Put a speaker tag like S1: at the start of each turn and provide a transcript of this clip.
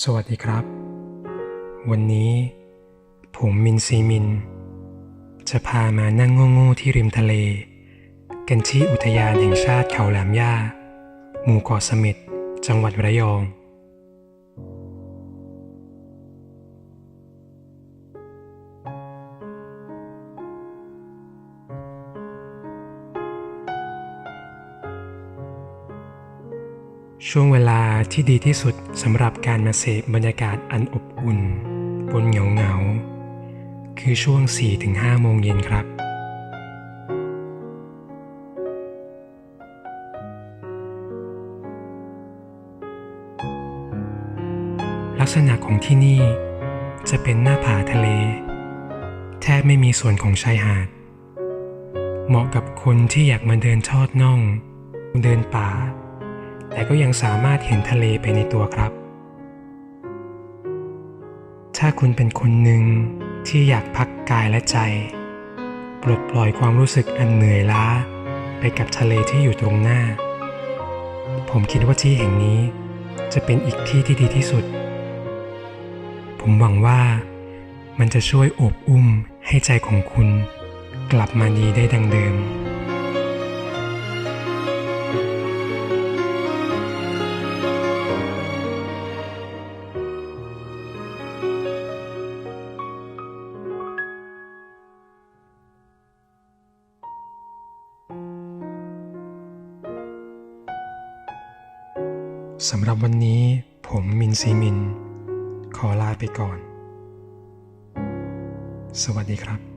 S1: สวัสดีครับ วันนี้ผมมินซีมิน จะพามานั่งโง่ๆที่ริมทะเล กันที่อุทยานแห่งชาติเขาแหลมย่า หมู่เกาะสมิดจังหวัดระยอง ช่วงเวลาที่ดีที่สุดสำหรับการมาเสพบรรยากาศอันอบอุ่น บนเหงาเหงาคือช่วง 4-5 โมงเย็นครับ ลักษณะของที่นี่จะเป็นหน้าผาทะเล แทบไม่มีส่วนของชายหาด เหมาะกับคนที่อยากมาเดินทอดน่อง เดินป่า แต่ก็ยังสามารถเห็นทะเลไปในตัวครับ ถ้าคุณเป็นคนหนึ่งที่อยากพักกายและใจ ปลดปล่อยความรู้สึกอันเหนื่อยล้า ไปกับทะเลที่อยู่ตรงหน้า ผมคิดว่าที่แห่งนี้จะเป็นอีกที่ที่ดีที่สุด ผมหวังว่ามันจะช่วยอบอุ้มให้ใจของคุณ กลับมาดีได้ดังเดิม สำหรับวันนี้ผมมินซีมิน ขอลาไปก่อน สวัสดีครับ